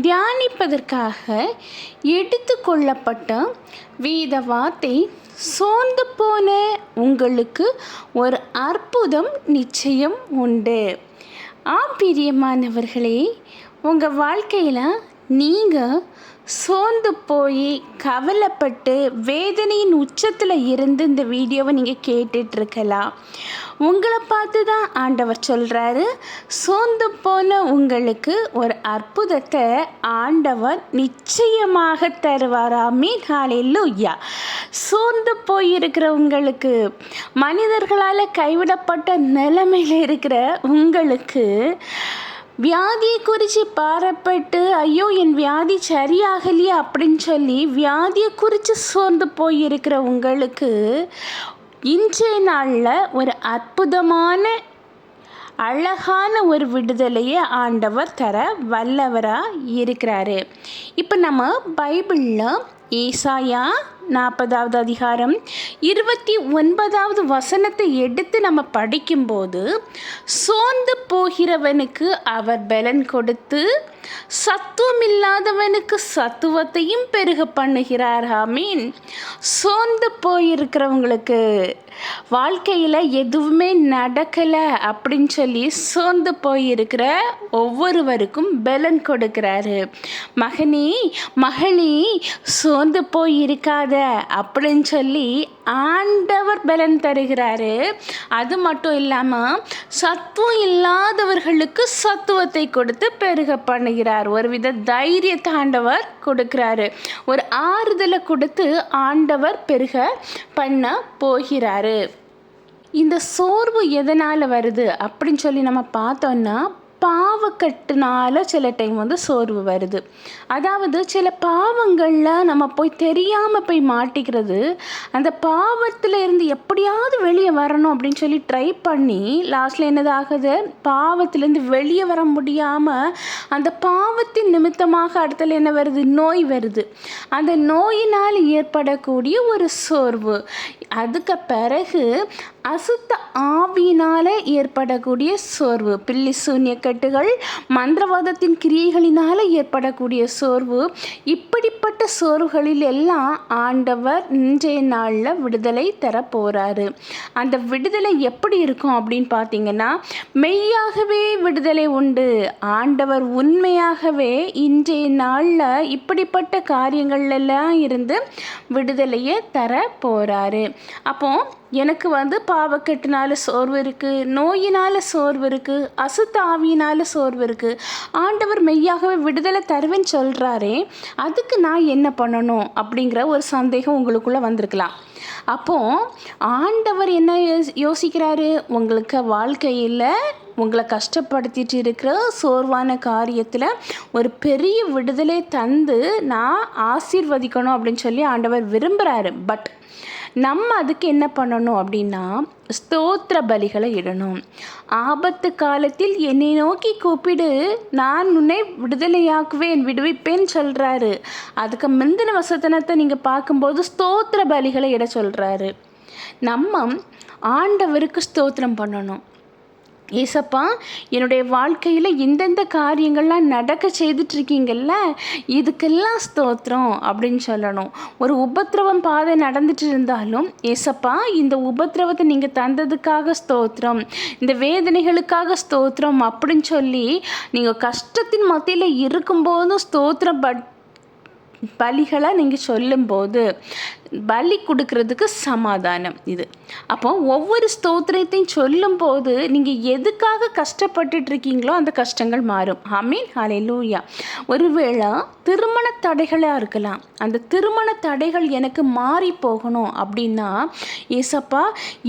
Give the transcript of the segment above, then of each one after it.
தியானிப்பதற்காக எடுத்துக்கொள்ளப்பட்ட வேத வார்த்தை சோர்ந்து போன உங்களுக்கு ஒரு அற்புதம் நிச்சயம் உண்டு. ஆம் பிரியமானவர்களே உங்கள் வாழ்க்கையில் நீங்கள் சோர்ந்து போய் கவலைப்பட்டு வேதனையின் உச்சத்தில் இருந்து இந்த வீடியோவை நீங்கள் கேட்டுட்ருக்கலாம். உங்களை பார்த்து தான் ஆண்டவர் சொல்கிறாரு சோர்ந்து போன உங்களுக்கு ஒரு அற்புதத்தை ஆண்டவர் நிச்சயமாக தருவாராமே காலையிலுயா சோர்ந்து போயிருக்கிற உங்களுக்கு மனிதர்களால் கைவிடப்பட்ட நிலைமையில் இருக்கிற உங்களுக்கு வியாதியை குறித்து பாரப்பட்டு ஐயோ என் வியாதி சரியாகலையே அப்படின்னு சொல்லி வியாதியை குறித்து சோர்ந்து போயிருக்கிற உங்களுக்கு இன்றைய நாளில் ஒரு அற்புதமான அழகான ஒரு விடுதலையை ஆண்டவர் தர வல்லவராக இருக்கிறாரு. இப்போ நம்ம பைபிளில் ஏசாயா நாற்பதாவது அதிகாரம். இருபத்தி ஒன்பதாவது வசனத்தை எடுத்து நம்ம படிக்கும்போது சோர்ந்து போகிறவனுக்கு அவர் பலன் கொடுத்து சத்துவம் இல்லாதவனுக்கு சத்துவத்தையும் பெருக பண்ணுகிறார். மீன் சோர்ந்து போயிருக்கிறவங்களுக்கு வாழ்க்கையில் எதுவுமே நடக்கலை அப்படின்னு சொல்லி சோர்ந்து போயிருக்கிற ஒவ்வொருவருக்கும் பலன் கொடுக்கிறாரு. மகனே மகளே சோர்ந்து போயிருக்காத அப்படின்னு சொல்லி ஆண்டவர் பலன் தருகிறாரு. அது மட்டும் இல்லாமல் சத்துவம் இல்லாதவர்களுக்கு சத்துவத்தை கொடுத்து பெருக பண்ணுகிறார். ஒரு வித தைரியத்தை ஆண்டவர் கொடுக்கிறாரு. ஒரு ஆறுதலை கொடுத்து ஆண்டவர் பெருக பண்ண போகிறாரு. இந்த சோர்வு எதனால் வருது? அப்படின்னு சொல்லி நம்ம பார்த்தோன்னா பாவக்கட்டுனால சில டைம் வந்து சோர்வு வருது. அதாவது சில பாவங்களில் நம்ம போய் தெரியாமல் போய் மாட்டிக்கிறது அந்த பாவத்தில் இருந்து எப்படியாவது வெளியே வரணும் அப்படின்னு சொல்லி ட்ரை பண்ணி லாஸ்ட்டில் என்னது ஆகுது? பாவத்திலேருந்து வெளியே வர முடியாமல் அந்த பாவத்தின் நிமித்தமாக அடுத்தல என்ன வருது? நோய் வருது. அந்த நோயினால் ஏற்படக்கூடிய ஒரு சோர்வு. அதுக்கு பிறகு அசுத்த ஆவியினால் ஏற்படக்கூடிய சோர்வு. பில்லி சூன்யக்கட்டுகள் மந்திரவாதத்தின் கிரியைகளினால் ஏற்படக்கூடிய சோர்வு. இப்படிப்பட்ட சோர்வுகளில் எல்லாம் ஆண்டவர் இன்றைய நாளில் விடுதலை தர போகிறாரு அந்த விடுதலை எப்படி இருக்கும் அப்படின்னு பார்த்தீங்கன்னா மெய்யாகவே விடுதலை உண்டு. ஆண்டவர் உண்மையாகவே இன்றைய நாளில் இப்படிப்பட்ட காரியங்கள்லாம் இருந்து விடுதலையை தர போகிறாரு அப்போ எனக்கு வந்து பாவக்கட்டுனால சோர்வு இருக்குது நோயினால் சோர்வு இருக்குது அசுத்த ஆவியினால் சோர்வு இருக்குது ஆண்டவர் மெய்யாகவே விடுதலை தருவேன்னு சொல்கிறாரே அதுக்கு நான் என்ன பண்ணணும் அப்படிங்கிற ஒரு சந்தேகம் உங்களுக்குள்ளே வந்திருக்கலாம். அப்போது ஆண்டவர் என்ன யோசிக்கிறாரு? உங்களுக்கு வாழ்க்கையில் உங்களை கஷ்டப்படுத்திட்டு இருக்கிற சோர்வான காரியத்தில் ஒரு பெரிய விடுதலை தந்து நான் ஆசீர்வதிக்கணும் அப்படின்னு சொல்லி ஆண்டவர் விரும்புகிறாரு பட் நம்ம அதுக்கு என்ன பண்ணணும் அப்படின்னா ஸ்தோத்திர பலிகளை இடணும். ஆபத்து காலத்தில் என்னை நோக்கி கூப்பிடு நான் உன்னை விடுதலையாக்குவேன் விடுவிப்பேன் சொல்கிறாரு அதுக்கு முந்தின வசத்தனத்தை நீங்கள் பார்க்கும்போது ஸ்தோத்திர பலிகளை இட சொல்கிறாரு நம்ம ஆண்டவருக்கு ஸ்தோத்திரம் பண்ணணும். ஏசப்பா என்னுடைய வாழ்க்கையில் இந்தெந்த காரியங்கள்லாம் நடக்க செய்துட்ருக்கீங்கல்ல இதுக்கெல்லாம் ஸ்தோத்திரம் அப்படின்னு சொல்லணும். ஒரு உபத்திரவம் பாதை நடந்துட்டு இருந்தாலும் ஏசப்பா இந்த உபத்திரவத்தை நீங்கள் தந்ததுக்காக ஸ்தோத்திரம் இந்த வேதனைகளுக்காக ஸ்தோத்திரம் அப்படின்னு சொல்லி நீங்கள் கஷ்டத்தின் மத்தியில் இருக்கும்போதும் ஸ்தோத்திரம் பட் பலிகளை நீங்கள் சொல்லும்போது பலி கொடுக்கறதுக்கு சமாதானம் இது. அப்போ ஒவ்வொரு ஸ்தோத்திரத்தையும் சொல்லும்போது நீங்கள் எதுக்காக கஷ்டப்பட்டுட்டு இருக்கீங்களோ அந்த கஷ்டங்கள் மாறும். ஆமீன். ஹலே லூயா ஒருவேளை திருமண தடைகளாக இருக்கலாம். அந்த திருமண தடைகள் எனக்கு மாறி போகணும் அப்படின்னா ஏசப்பா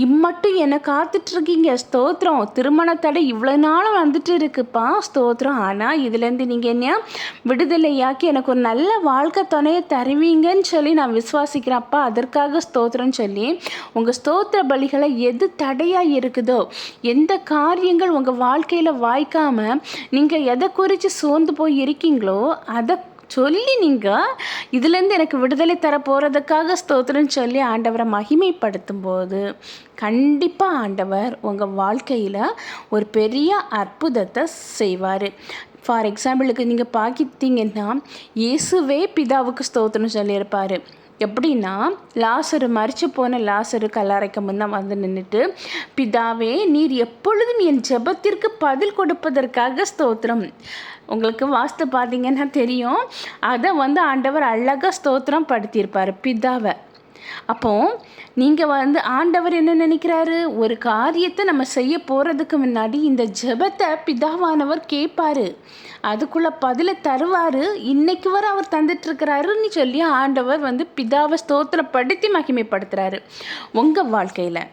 இம்மட்டும் என்னை காத்துட்ருக்கீங்க. ஸ்தோத்திரம். திருமண தடை இவ்வளோ நாளும் வந்துட்டு இருக்குப்பா ஸ்தோத்திரம். ஆனால் இதுலேருந்து நீங்கள் என்ன விடுதலையாக்கி எனக்கு ஒரு நல்ல வாழ்க்கை துணையை தருவீங்கன்னு சொல்லி நான் விசுவாசிக்கிறேன். அப்பா அதற்காக ஸ்தோத்திரம்னு சொல்லி உங்கள் ஸ்தோத்திர பலிகளை எது தடையாக இருக்குதோ எந்த காரியங்கள் உங்கள் வாழ்க்கையில் வாய்க்காமல் நீங்கள் எதை குறித்து சோர்ந்து போய் இருக்கீங்களோ அதை சொல்லி நீங்கள் இதுலேருந்து எனக்கு விடுதலை தர போகிறதுக்காக ஸ்தோத்திரம் சொல்லி ஆண்டவரை மகிமைப்படுத்தும் போது கண்டிப்பாக ஆண்டவர் உங்கள் வாழ்க்கையில் ஒரு பெரிய அற்புதத்தை செய்வார். ஃபார் எக்ஸாம்பிளுக்கு நீங்கள் பார்க்கிட்டீங்கன்னா இயேசுவே பிதாவுக்கு ஸ்தோத்திரம் சொல்லியிருப்பார். எப்படின்னா லாசரு மறித்து போன லாசரு கல்லறைக்கு முன்னே வந்து நின்றுட்டு பிதாவே நீர் எப்பொழுதும் என் ஜெபத்திற்கு பதில் கொடுப்பதற்காக ஸ்தோத்திரம். உங்களுக்கு வாஸ்து பார்த்தீங்கன்னா தெரியும். அதை வந்து ஆண்டவர் அழகாக ஸ்தோத்திரம் படுத்தியிருப்பார் பிதாவை அப்போ நீங்கள் வந்து ஆண்டவர் என்ன நினைக்கிறாரு? ஒரு காரியத்தை நம்ம செய்ய போகிறதுக்கு முன்னாடி இந்த ஜெபத்தை பிதாவானவர் கேட்பார். அதுக்குள்ளே பதிலை தருவார். இன்னைக்கு வர அவர் தந்துட்டுருக்கிறாருன்னு சொல்லி ஆண்டவர் வந்து பிதாவை ஸ்தோத்திரப்படுத்தி மகிமைப்படுத்துகிறாரு உங்கள் வாழ்க்கையில்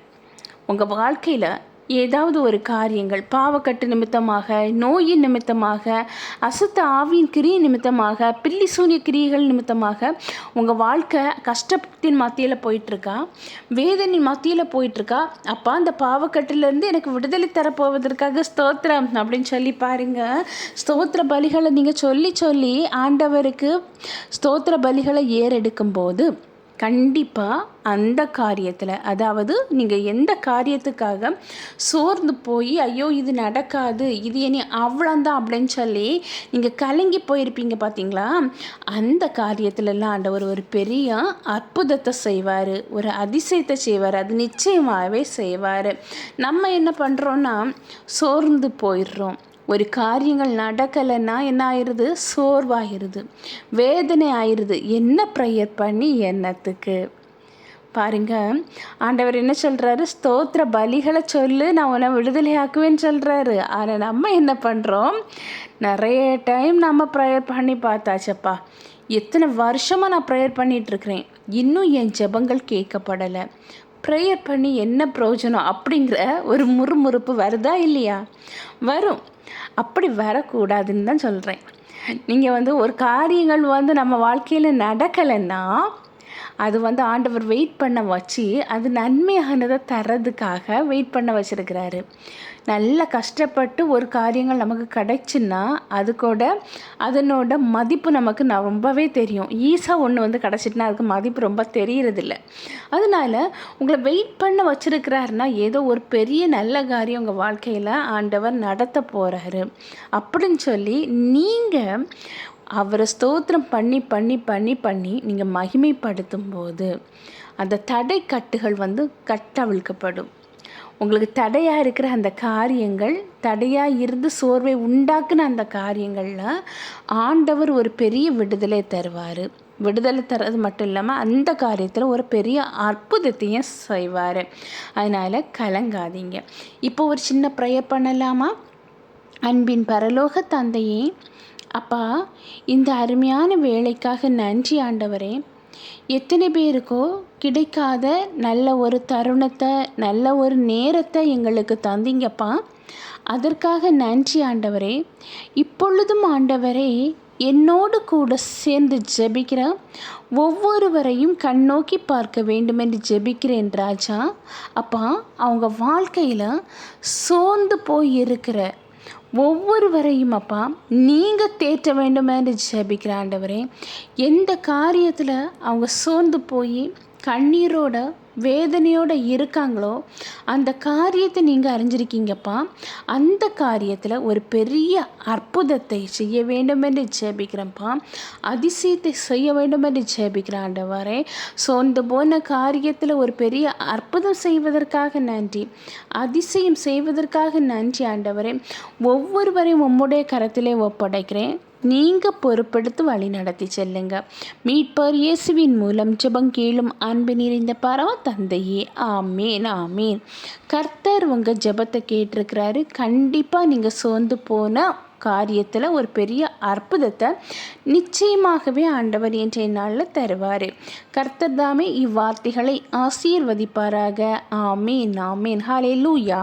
உங்கள் வாழ்க்கையில் ஏதாவது ஒரு காரியங்கள் பாவக்கட்டு நிமித்தமாக நோயின் நிமித்தமாக அசுத்த ஆவியின் கிரிய நிமித்தமாக பில்லி சூனிய கிரியைகள் நிமித்தமாக உங்கள் வாழ்க்கை கஷ்டத்தின் மத்தியில் போயிட்டுருக்கா? வேதனின் மத்தியில் போயிட்டுருக்கா? அப்போ அந்த பாவக்கட்டிலேருந்து எனக்கு விடுதலை தரப்போவதற்காக ஸ்தோத்திரம் அப்படின்னு சொல்லி பாருங்கள் ஸ்தோத்திர பலிகளை நீங்கள் சொல்லி சொல்லி ஆண்டவருக்கு ஸ்தோத்திர பலிகளை ஏறெடுக்கும் போது கண்டிப்பாக அந்த காரியத்தில் அதாவது நீங்கள் எந்த காரியத்துக்காக சோர்ந்து போய் ஐயோ இது நடக்காது இது இனி அவ்வளோந்தான் அப்படின்னு சொல்லி நீங்கள் கலங்கி போயிருப்பீங்க பார்த்தீங்களா அந்த காரியத்திலலாம் ஆண்டவர் ஒரு பெரிய அற்புதத்தை செய்வார் ஒரு அதிசயத்தை செய்வார் அது நிச்சயமாகவே செய்வார். நம்ம என்ன பண்ணுறோன்னா சோர்ந்து போயிடுறோம். ஒரு காரியங்கள் நடக்கலைன்னா என்ன ஆயிடுது சோர்வாகிருது வேதனை ஆயிடுது என்ன ப்ரேயர் பண்ணி என்னத்துக்கு? பாருங்க ஆண்டவர் என்ன சொல்கிறாரு ஸ்தோத்திர பலிகளை சொல்லு நான் உன்னை விடுதலையாக்குவேன்னு சொல்கிறாரு ஆனால் நம்ம என்ன பண்ணுறோம் நிறைய டைம் நம்ம ப்ரேயர் பண்ணி பார்த்தாச்சப்பா. எத்தனை வருஷமாக நான் ப்ரேயர் பண்ணிகிட்ருக்கிறேன் இன்னும் என் ஜெபங்கள் கேட்கப்படலை. ப்ரேயர் பண்ணி என்ன பிரயோஜனம் அப்படிங்கிற ஒரு முறுமுறுப்பு வருதா இல்லையா? வரும். அப்படி வரக்கூடாதுன்னு தான் சொல்கிறேன் நீங்கள் வந்து ஒரு காரியங்கள் வந்து நம்ம வாழ்க்கையில் நடக்கலைன்னா அது வந்து ஆண்டவர் வெயிட் பண்ண வச்சு அது நன்மையானதை தர்றதுக்காக வெயிட் பண்ண வச்சுருக்கிறாரு. நல்ல கஷ்டப்பட்டு ஒரு காரியங்கள் நமக்கு கிடைச்சுன்னா அது கூட அதனோட மதிப்பு நமக்கு ரொம்பவே தெரியும். ஈஸாக ஒன்று வந்து கிடச்சிட்டுனா அதுக்கு மதிப்பு ரொம்ப தெரியறதில்ல. அதனால் உங்களை வெயிட் பண்ண வச்சுருக்கிறாருன்னா ஏதோ ஒரு பெரிய நல்ல காரியம் உங்கள் வாழ்க்கையில் ஆண்டவர் நடத்த போகிறாரு அப்படின்னு சொல்லி நீங்கள் அவரை ஸ்தோத்திரம் பண்ணி பண்ணி பண்ணி பண்ணி நீங்கள் மகிமைப்படுத்தும் போது அந்த தடை கட்டுகள் வந்து கட்டவிழ்க்கப்படும். உங்களுக்கு தடையாக இருக்கிற அந்த காரியங்கள் தடையாக இருந்து சோர்வை உண்டாக்குன அந்த காரியங்களில் ஆண்டவர் ஒரு பெரிய விடுதலை தருவார். விடுதலை தர்றது மட்டும் இல்லாமல் அந்த காரியத்தில் ஒரு பெரிய அற்புதத்தையும் செய்வார். அதனால் கலங்காதீங்க. இப்போ ஒரு சின்ன ப்ரேயர் பண்ணலாமா? அன்பின் பரலோக தந்தையே அப்பா இந்த அருமையான வேலைக்காக நன்றி ஆண்டவரே. எத்தனை பேருக்கோ கிடைக்காத நல்ல ஒரு தருணத்தை நல்ல ஒரு நேரத்தை எங்களுக்கு தந்தீங்கப்பா. அதற்காக நன்றி ஆண்டவரே. இப்பொழுதும் ஆண்டவரே என்னோடு கூட சேர்ந்து ஜெபிக்கிற ஒவ்வொருவரையும் கண்ணோக்கி பார்க்க வேண்டுமென்று ஜெபிக்கிறேன் ராஜா. அப்பா அவங்க வாழ்க்கையில் சோர்ந்து போய் இருக்கிற ஒவ்வொருவரையும் அப்பா நீங்கள் தேற்ற வேண்டும் என்று ஜெபிக்கிற ஆண்டவரே எந்த காரியத்தில் அவங்க சோர்ந்து போய் கண்ணீரோட வேதனையோடு இருக்காங்களோ அந்த காரியத்தை நீங்கள் அறிஞ்சிருக்கீங்கப்பா. அந்த காரியத்தில் ஒரு பெரிய அற்புதத்தை செய்ய வேண்டும் என்று ஜெபிக்கிறேன்ப்பா. அதிசயத்தை செய்ய வேண்டும் என்று ஜெபிக்கிறேன் ஆண்டவரே சொந்த போன காரியத்தில் ஒரு பெரிய அற்புதம் செய்வதற்காக நன்றி. அதிசயம் செய்வதற்காக நன்றி ஆண்டவரே. ஒவ்வொருவரையும் உம்முடைய கரத்திலே ஒப்படைக்கிறேன். நீங்கள் பொறுப்படுத்து வழி நடத்தி செல்லுங்க. மீட்பர் இயேசுவின் மூலம் ஜெபம் கேளும் அன்பு நிறைந்த பரவ தந்தையே ஆமேன் ஆமேன். கர்த்தர் உங்கள் ஜெபத்தை கேட்டிருக்கிறாரு. கண்டிப்பாக நீங்கள் சோர்ந்து போன காரியத்தில் ஒரு பெரிய அற்புதத்தை நிச்சயமாகவே ஆண்டவர் இன்றைய நாளில் தருவார். கர்த்தர் தாமே இவ்வார்த்தைகளை ஆசீர்வதிப்பாராக. ஆமேன் ஆமேன். ஹாலே லூயா